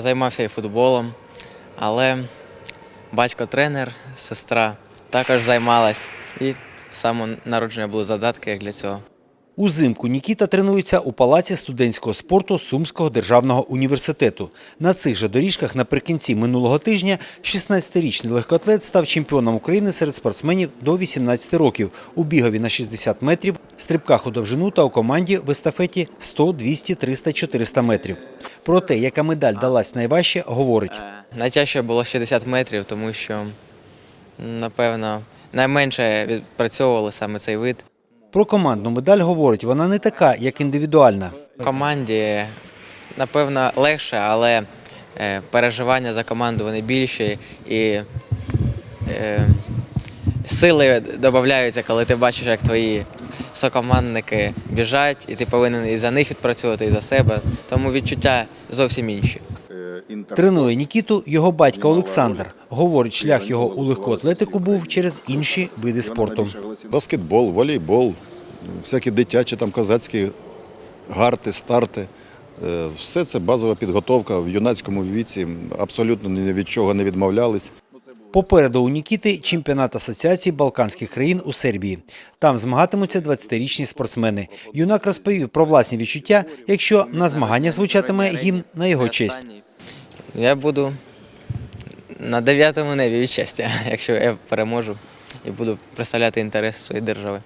Займався і футболом, але батько тренер, сестра також займалась. І з народження були задатки як для цього. Узимку Нікіта тренується у палаці студентського спорту Сумського державного університету. На цих же доріжках наприкінці минулого тижня 16-річний легкоатлет став чемпіоном України серед спортсменів до 18 років у бігові на 60 метрів, стрибках у довжину та у команді в естафеті 100, 200, 300, 400 метрів. Про те, яка медаль далась найважче, говорить. Найтяжче було 60 метрів, тому що, напевно, найменше відпрацьовували саме цей вид. Про командну медаль говорить, вона не така, як індивідуальна. Команді, напевно, легше, але е, переживання за команду вони більші і е, сили додаються, коли ти бачиш, як твої сокомандники біжать, і ти повинен і за них відпрацьовувати, і за себе. Тому відчуття зовсім інші. Тренує Нікіту його батько Олександр. Говорить, шлях його у легку атлетику був через інші види спорту. Баскетбол, волейбол, всякі дитячі, там козацькі гарти, старти. Е, Все це базова підготовка в юнацькому віці. Абсолютно ні від чого не відмовлялись. Попереду у Нікіти чемпіонат Асоціації Балканських країн у Сербії. Там змагатимуться 20-річні спортсмени. Юнак розповів про власні відчуття, якщо на змаганнях звучатиме гімн на його честь. Я буду на дев'ятому небі від щастя, якщо я переможу і буду представляти інтереси своєї держави.